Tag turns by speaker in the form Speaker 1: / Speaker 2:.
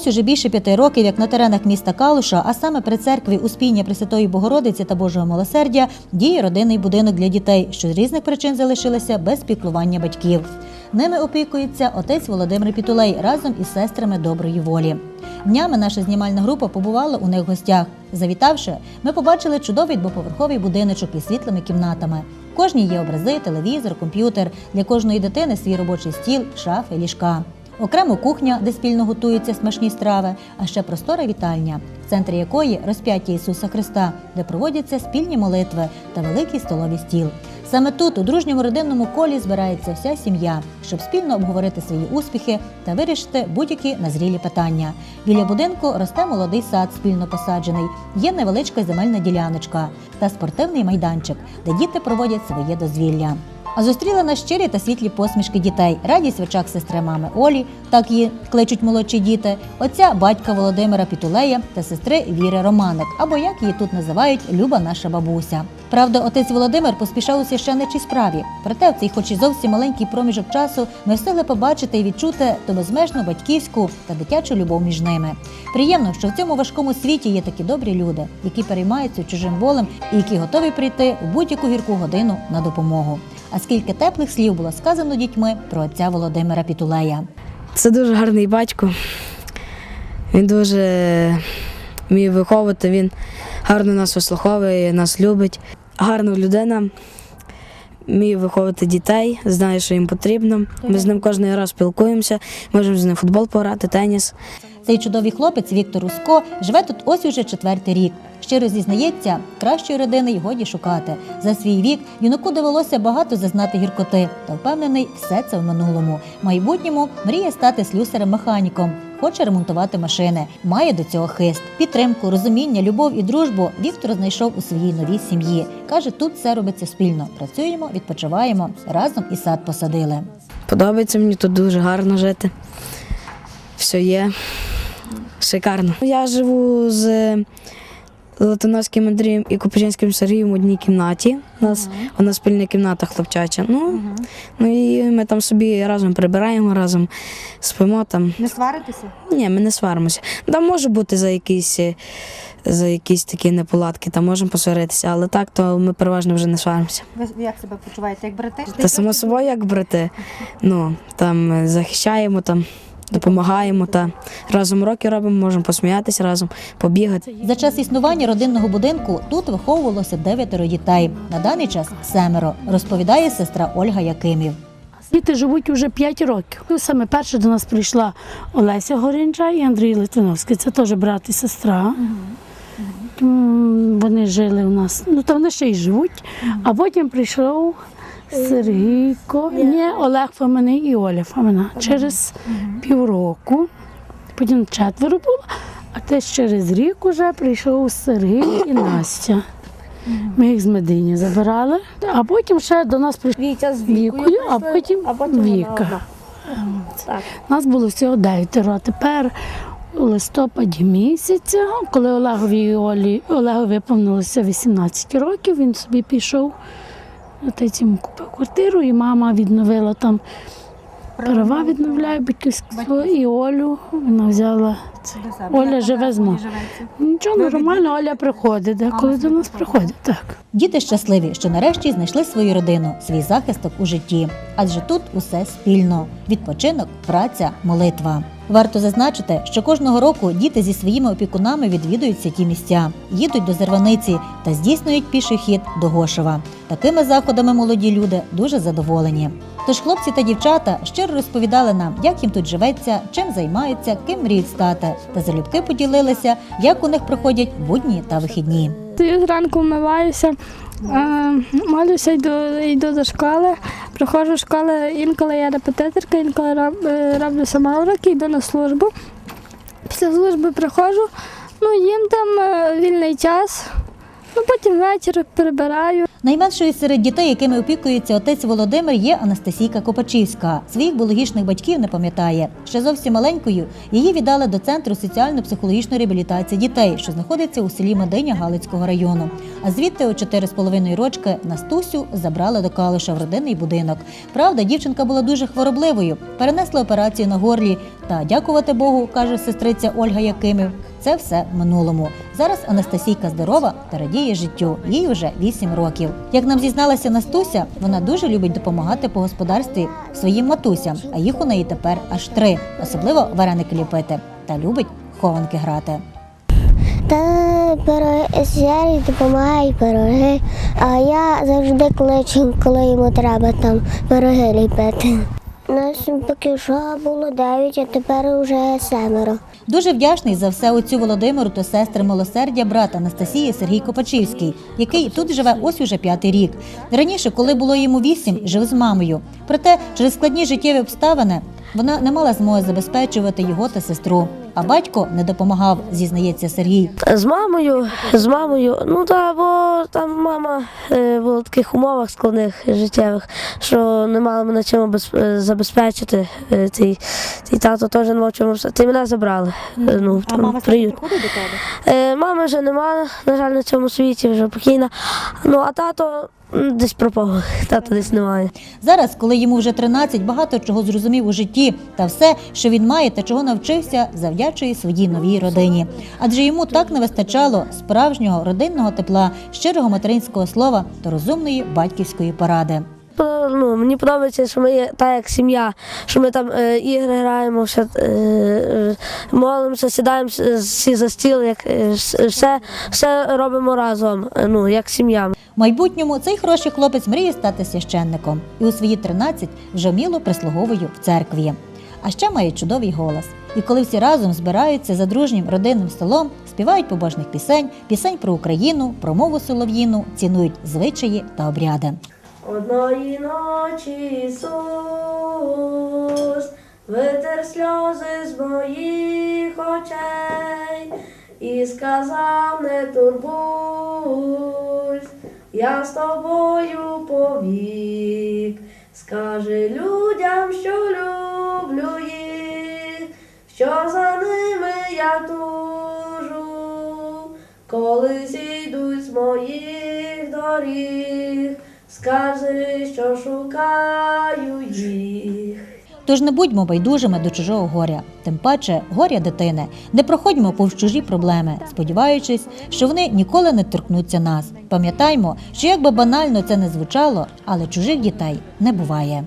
Speaker 1: Ось уже більше п'яти років, як на теренах міста Калуша, а саме при церкві Успіння Пресвятої Богородиці та Божого милосердя, діє родинний будинок для дітей, що з різних причин залишилися без піклування батьків. Ними опікується отець Володимир Пітулей разом із сестрами доброї волі. Днями наша знімальна група побувала у них в гостях. Завітавши, ми побачили чудовий двоповерховий будиночок із світлими кімнатами. Кожній є образи, телевізор, комп'ютер. Для кожної дитини свій робочий стіл, шафи, ліжка. Окремо кухня, де спільно готуються смачні страви, а ще простора вітальня, в центрі якої розп'яття Ісуса Христа, де проводяться спільні молитви та великий столовий стіл. Саме тут, у дружньому родинному колі, збирається вся сім'я, щоб спільно обговорити свої успіхи та вирішити будь-які назрілі питання. Біля будинку росте молодий сад, спільно посаджений. Є невеличка земельна діляночка та спортивний майданчик, де діти проводять своє дозвілля. А зустріла нас щирі та світлі посмішки дітей, радість в очах сестри мами Олі, так її кличуть молодші діти, отця батька Володимира Пітулея та сестри Віри Романик, або як її тут називають Люба наша бабуся. Правда, отець Володимир поспішав у священничій справі. Проте в цей, хоч і зовсім маленький проміжок часу, ми встигли побачити і відчути ту безмежну батьківську та дитячу любов між ними. Приємно, що в цьому важкому світі є такі добрі люди, які переймаються чужим болем і які готові прийти в будь-яку гірку годину на допомогу. А скільки теплих слів було сказано дітьми про отця Володимира Пітулея.
Speaker 2: Це дуже гарний батько. Він дуже вміє виховувати, він гарно нас вислуховує, нас любить. Гарна людина, вміє виховувати дітей, знає, що їм потрібно. Ми з ним кожен раз спілкуємося, можемо з ним футбол пограти, теніс.
Speaker 1: Цей чудовий хлопець Віктор Уско живе тут ось уже четвертий рік. Щиро зізнається, кращої родини й годі шукати. За свій вік юнаку довелося багато зазнати гіркоти, та впевнений, все це в минулому. В майбутньому мріє стати слюсарем-механіком. Хоче ремонтувати машини, має до цього хист, підтримку, розуміння, любов і дружбу. Віктор знайшов у своїй новій сім'ї. каже, тут все робиться спільно. Працюємо, відпочиваємо, разом і сад посадили.
Speaker 2: Подобається мені тут дуже гарно жити. Все є шикарно. Я живу з Латиновським Андрієм і Купичинським Сергієм в одній кімнаті. У нас у нас спільна кімната хлопчача. Ну, ну і ми там собі разом прибираємо, разом спимо там.
Speaker 3: Не сваритися?
Speaker 2: Ні, ми не сваримося. Там може бути за якісь, е, за якісь такі неполадки, там можемо посваритися, але так, то ми переважно вже не сваримося.
Speaker 3: Ви як себе почуваєте? Як брати?
Speaker 2: Та само собою, як брати. Ну, там е, захищаємо, там, допомагаємо, та разом уроки робимо, можемо посміятися разом, побігати.
Speaker 1: За час існування родинного будинку тут виховувалося дев'ятеро дітей. На даний час семеро, розповідає сестра Ольга Якимів.
Speaker 4: Діти живуть уже 5 років. Ну, Саме перше до нас прийшла Олеся Горінча і Андрій Литвиновський. Це теж брат і сестра. Вони жили у нас, ну то вони ще й живуть. А потім прийшов Сергійко, ні, Олег Фомини і Оля Фомина. Через півроку, потім четверо було, а десь через рік уже прийшов Сергій і Настя. Ми їх з Медині забирали, а потім ще до нас прийшли
Speaker 3: Вітя з
Speaker 4: вікою, а потім, Віка.
Speaker 3: Так.
Speaker 4: Нас було всього дев'ятеро. А тепер у листопаді місяця, коли Олегові і Олі Олегу виповнилося 18 років, він собі пішов. Отець йому купив квартиру, і мама відновила там права, відновляє батьківство і Олю. Вона взяла це. Оля живе з мамою. Нічого нормально, Оля приходить, деколи до нас приходить. Так.
Speaker 1: Діти щасливі, що нарешті знайшли свою родину, свій захисток у житті. Адже тут усе спільно: відпочинок, праця, молитва. Варто зазначити, що кожного року діти зі своїми опікунами відвідують ці місця, їдуть до Зерваниці та здійснюють піший хід до Гошева. Такими заходами молоді люди дуже задоволені. Тож хлопці та дівчата щиро розповідали нам, як їм тут живеться, чим займаються, ким мріють стати, та залюбки поділилися, як у них проходять будні та вихідні.
Speaker 5: Зранку вмиваюся, молюся, йду, йду до школи. Приходжу в школу, інколи я репетиторка, інколи е, роблю сама уроки, йду на службу. Після служби приходжу, ну їм там е, вільний час, Ну потім ввечері прибираю.
Speaker 1: Найменшою серед дітей, якими опікується отець Володимир, є Анастасійка Копачівська. Своїх біологічних батьків не пам'ятає. Ще зовсім маленькою її віддали до центру соціально-психологічної реабілітації дітей, що знаходиться у селі Мединя Галицького району. А звідти у 4,5 рочки Настусю забрали до Калуша в родинний будинок. Правда, дівчинка була дуже хворобливою, перенесла операцію на горлі. Та дякувати Богу, каже сестриця Ольга Якимів. Це все в минулому. Зараз Анастасійка здорова та радіє життю. Їй вже 8 років. Як нам зізналася Настуся, вона дуже любить допомагати по господарстві своїм матусям, а їх у неї тепер аж три, особливо вареники ліпити та любить хованки грати.
Speaker 6: Та пироги сірі допомагають пироги, а я завжди кличу, коли йому треба там пироги ліпити. Нас поки що було дев'ять, а тепер вже семеро.
Speaker 1: Дуже вдячний за все отцю Володимиру та сестри милосердя брата Анастасії Сергій Копачівський, який тут живе ось уже п'ятий рік. Раніше, коли було йому вісім, жив з мамою. Проте через складні життєві обставини вона не мала змоги забезпечувати його та сестру. А батько не допомагав, зізнається Сергій.
Speaker 7: З мамою, з мамою, ну так, бо там мама е, була в таких умовах складних життєвих, що не мала мене чим обез- е, забезпечити. Е, твій тато теж не мав чому. все. Ти мене забрали. е, Ну,
Speaker 3: А
Speaker 7: там,
Speaker 3: мама
Speaker 7: приют.
Speaker 3: приходить до тебе?
Speaker 7: Е, Мами вже нема, на жаль, на цьому світі, вже покійна. Ну, а тато десь пропав, тата десь немає.
Speaker 1: Зараз, коли йому вже 13, багато чого зрозумів у житті, та все, що він має та чого навчився, завдячує своїй новій родині. Адже йому так не вистачало справжнього родинного тепла, щирого материнського слова та розумної батьківської поради.
Speaker 7: Ну, мені подобається, що ми є та як сім'я, що ми там е, ігри граємо, все, е, е, молимося, сідаємо всі за стіл, як, е, все, все робимо разом, е, ну, як сім'я.
Speaker 1: В майбутньому цей хороший хлопець мріє стати священником і у свої 13 вже вміло прислуговує в церкві. А ще має чудовий голос. І коли всі разом збираються за дружнім родинним столом, співають побожних пісень, пісень про Україну, про мову солов'їну, цінують звичаї та обряди.
Speaker 7: Одної ночі Ісус витер сльози з моїх очей і сказав, не турбуйся, я з тобою повік. Скажи людям, що люблю їх, що за ними я тужу, коли зійдуть з моїх доріг, скажи, що шукаю їх.
Speaker 1: Тож не будьмо байдужими до чужого горя, тим паче горя дитини. Не проходьмо повз чужі проблеми, сподіваючись, що вони ніколи не торкнуться нас. Пам'ятаймо, що як би банально це не звучало, але чужих дітей не буває.